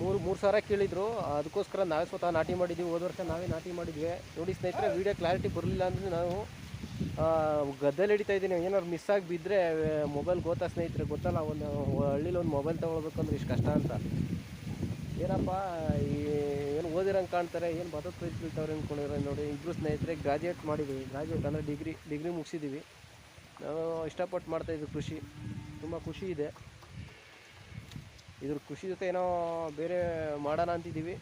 ಮೂರು ಮೂರು ಸಾವಿರ ಕೇಳಿದ್ರು. ಅದಕ್ಕೋಸ್ಕರ ನಾವೇ ಸ್ವತಃ ನಾಟಿ ಮಾಡಿದ್ವಿ. ಹೋದ ವರ್ಷ ನಾವೇ ನಾಟಿ ಮಾಡಿದ್ವಿ. ನೋಡಿ ಸ್ನೇಹಿತರೆ ವೀಡಿಯೋ ಕ್ಲಾರಿಟಿ ಬರಲಿಲ್ಲ ಅಂದರೆ ನಾವು ಗದ್ದಲ್ಲಿ ಹಿಡಿತಾ ಇದ್ದೀನಿ. ಏನಾದ್ರು ಮಿಸ್ ಆಗಿ ಬಿದ್ದರೆ ಮೊಬೈಲ್ ಗೊತ್ತಾ ಸ್ನೇಹಿತರೆ? ಗೊತ್ತಲ್ಲ, ಒಂದು ಹಳ್ಳಿಲಿ ಒಂದು ಮೊಬೈಲ್ ತೊಗೊಳ್ಬೇಕಂದ್ರೆ ಇಷ್ಟು ಕಷ್ಟ ಅಂತ. ಏನಪ್ಪ, ಈ, ಏನು ಓದಿರಂಗೆ ಕಾಣ್ತಾರೆ, ಏನು ಬದುಕು ಪ್ರೈಸ್ ಬೀಳ್ತಾವ್ರೆ ಅಂದ್ಕೊಂಡಿರೋ ನೋಡಿ. ಇಬ್ಬರು ಸ್ನೇಹಿತರೆ ಗ್ರಾಜುಯೇಟ್ ಮಾಡಿದ್ದೀವಿ ಗ್ರಾಜುಯೇಟ್ ಅಂದರೆ ಡಿಗ್ರಿ ಡಿಗ್ರಿ ಮುಗಿಸಿದ್ದೀವಿ ನಾವು ಇಷ್ಟಪಟ್ಟು ಮಾಡ್ತಾಯಿದ್ವಿ ಕೃಷಿ. ತುಂಬ ಖುಷಿ ಇದೆ. ಇದ್ರ ಕೃಷಿ ಜೊತೆ ಏನೋ ಬೇರೆ ಮಾಡೋಣ ಅಂತಿದ್ದೀವಿ.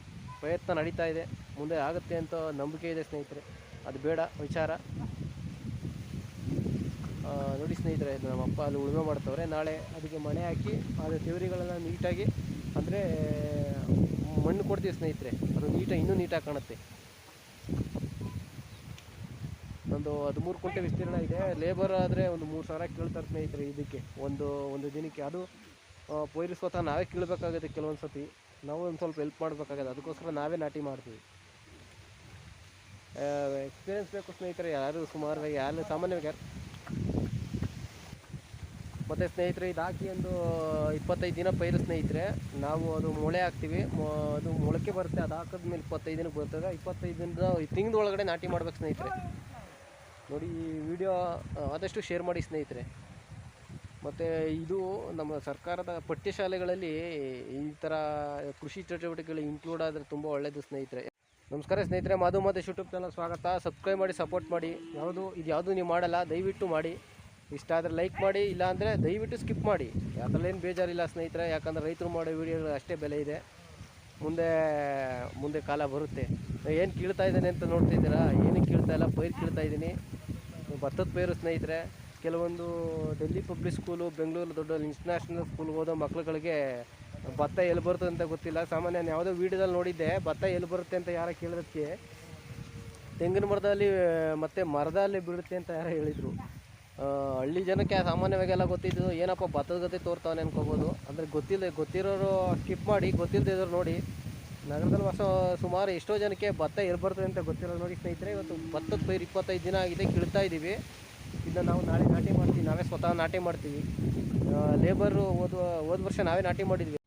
ಪ್ರಯತ್ನ ನಡೀತಾ ಇದೆ. ಮುಂದೆ ಆಗುತ್ತೆ ಅಂತ ನಂಬಿಕೆ ಇದೆ ಸ್ನೇಹಿತರೆ. ಅದು ಬೇಡ, ವಿಚಾರ. ನೋಡಿ ಸ್ನೇಹಿತರೆ ನಮ್ಮ ಅಪ್ಪ ಅಲ್ಲಿ ಉಳುಮೆ ಮಾಡ್ತವ್ರೆ. ನಾಳೆ ಅದಕ್ಕೆ ಮಣೆ ಹಾಕಿ, ಅದು ತಿವರಿಗಳನ್ನು ನೀಟಾಗಿ, ಅಂದರೆ ಮಣ್ಣು ಕೊಡ್ತೀವಿ ಸ್ನೇಹಿತರೆ. ಅದು ನೀಟಾಗಿ ಇನ್ನೂ ನೀಟಾಗಿ ಕಾಣುತ್ತೆ. ಒಂದು ಹದಿಮೂರು ಕುಂಟೆ ವಿಸ್ತೀರ್ಣ ಇದೆ. ಲೇಬರ್ ಆದರೆ ಒಂದು ಮೂರು ಸಾವಿರ ಕೇಳ್ತಾರೆ ಸ್ನೇಹಿತರೆ ಇದಕ್ಕೆ. ಒಂದು ಒಂದು ದಿನಕ್ಕೆ. ಅದು ಆ, ಪೊಯ್ರು ಸ್ವತಃ ನಾವೇ ಕೀಳಬೇಕಾಗುತ್ತೆ ಕೆಲವೊಂದು ಸತಿ ನಾವು ಒಂದು ಸ್ವಲ್ಪ ಹೆಲ್ಪ್ ಮಾಡಬೇಕಾಗುತ್ತೆ. ಅದಕ್ಕೋಸ್ಕರ ನಾವೇ ನಾಟಿ ಮಾಡ್ತೀವಿ. ಎಕ್ಸ್ಪೀರಿಯನ್ಸ್ ಬೇಕು ಸ್ನೇಹಿತರೆ ಯಾರು ಸುಮಾರು ಯಾರು ಸಾಮಾನ್ಯವಾಗಿ ಯಾರು ಮತ್ತು ಸ್ನೇಹಿತರೆ ಇದು ಹಾಕಿ ಒಂದು ಇಪ್ಪತ್ತೈದು ದಿನ ಪೈರು ಸ್ನೇಹಿತರೆ. ನಾವು ಅದು ಮೊಳೆ ಹಾಕ್ತೀವಿ. ಅದು ಮೊಳಕೆ ಬರುತ್ತೆ. ಅದು ಹಾಕಿದ್ಮೇಲೆ ಇಪ್ಪತ್ತೈದು ದಿನಕ್ಕೆ ಬರ್ತದೆ. ಇಪ್ಪತ್ತೈದು ದಿನದ ತಿಂಗಳೊಳಗಡೆ ನಾಟಿ ಮಾಡ್ಬೇಕು ಸ್ನೇಹಿತರೆ. ನೋಡಿ ಈ ವಿಡಿಯೋ ಆದಷ್ಟು ಶೇರ್ ಮಾಡಿ ಸ್ನೇಹಿತರೆ. ಮತ್ತು ಇದು ನಮ್ಮ ಸರ್ಕಾರದ ಪಠ್ಯಶಾಲೆಗಳಲ್ಲಿ ಈ ಥರ ಕೃಷಿ ಚಟುವಟಿಕೆಗಳು ಇನ್ಕ್ಲೂಡ್ ಆದರೆ ತುಂಬ ಒಳ್ಳೆಯದು ಸ್ನೇಹಿತರೆ. ನಮಸ್ಕಾರ ಸ್ನೇಹಿತರೆ ಮಾಧು ಮಾತೆ ಯೂಟ್ಯೂಬ್ ಚಾನಲ್ ಸ್ವಾಗತ. ಸಬ್ಸ್ಕ್ರೈಬ್ ಮಾಡಿ ಸಪೋರ್ಟ್ ಮಾಡಿ. ಯಾವುದು, ಇದು ಯಾವುದು ನೀವು ಮಾಡಲ್ಲ, ದಯವಿಟ್ಟು ಮಾಡಿ. ಇಷ್ಟ ಆದರೆ ಲೈಕ್ ಮಾಡಿ, ಇಲ್ಲಾಂದರೆ ದಯವಿಟ್ಟು ಸ್ಕಿಪ್ ಮಾಡಿ. ಯಾಕಲ್ಲೇನು ಬೇಜಾರಿಲ್ಲ ಸ್ನೇಹಿತರೆ, ಯಾಕಂದರೆ ರೈತರು ಮಾಡೋ ವೀಡಿಯೋಗಳು ಅಷ್ಟೇ ಬೆಲೆ ಇದೆ. ಮುಂದೆ ಮುಂದೆ ಕಾಲ ಬರುತ್ತೆ. ಏನು ಕೀಳ್ತಾ ಇದ್ದೇನೆ ಅಂತ ನೋಡ್ತಿದ್ದೀರಾ ಏನಕ್ಕೆ ಕೀಳ್ತಾ ಇಲ್ಲ, ಪೈರು ಕೀಳ್ತಾ ಇದ್ದೀನಿ. ಭತ್ತದ ಪೈರು ಸ್ನೇಹಿತರೆ. ಕೆಲವೊಂದು ಡೆಲ್ಲಿ ಪಬ್ಲಿಕ್ ಸ್ಕೂಲು, ಬೆಂಗಳೂರು ದೊಡ್ಡ ಇಂಟರ್ನ್ಯಾಷನಲ್ ಸ್ಕೂಲ್ಗೆ ಹೋದ ಮಕ್ಳುಗಳಿಗೆ ಭತ್ತ ಎಲ್ಲಿ ಬರುತ್ತೆ ಅಂತ ಗೊತ್ತಿಲ್ಲ. ಸಾಮಾನ್ಯ ನಾನು ಯಾವುದೋ ವೀಡಿಯೋದಲ್ಲಿ ನೋಡಿದ್ದೆ, ಭತ್ತ ಎಲ್ಲಿ ಬರುತ್ತೆ ಅಂತ ಯಾರೋ ಕೇಳಿದಕ್ಕೆ. ತೆಂಗಿನ ಮರದಲ್ಲಿ, ಮತ್ತು ಮರದಲ್ಲಿ ಬೀಳುತ್ತೆ ಅಂತ ಯಾರೋ ಹೇಳಿದರು. ಹಳ್ಳಿ ಜನಕ್ಕೆ ಸಾಮಾನ್ಯವಾಗಿ ಎಲ್ಲ ಗೊತ್ತಿದ್ದು, ಏನಪ್ಪ ಭತ್ತದ ಗತಿ ತೋರ್ತಾವನೆ ಅನ್ಕೋಬೋದು. ಅಂದರೆ ಗೊತ್ತಿಲ್ಲ ಗೊತ್ತಿರೋರು ಸ್ಕಿಪ್ ಮಾಡಿ ಗೊತ್ತಿಲ್ಲದೆ ಇದ್ರು ನೋಡಿ. ನಗರದಲ್ಲಿ ವಾಸ ಸುಮಾರು ಎಷ್ಟೋ ಜನಕ್ಕೆ ಭತ್ತ ಬರ್ತದೆ ಅಂತ ಗೊತ್ತಿಲ್ಲ. ನೋಡಿ ಸ್ನೇಹಿತರೆ, ಇವತ್ತು ಭತ್ತದ ಪೈರು ಇಪ್ಪತ್ತೈದು ದಿನ ಆಗಿದೆ, ಕೀಳ್ತಾ ಇದ್ದೀವಿ. ಇದನ್ನು ನಾವು ನಾಳೆ ನಾಟಿ ಮಾಡ್ತೀವಿ. ನಾವೇ ಸ್ವತಃ ನಾಟಿ ಮಾಡ್ತೀವಿ. ಲೇಬರು ಹೋದ ಹೋದ ವರ್ಷ ನಾವೇ ನಾಟಿ ಮಾಡಿದ್ವಿ.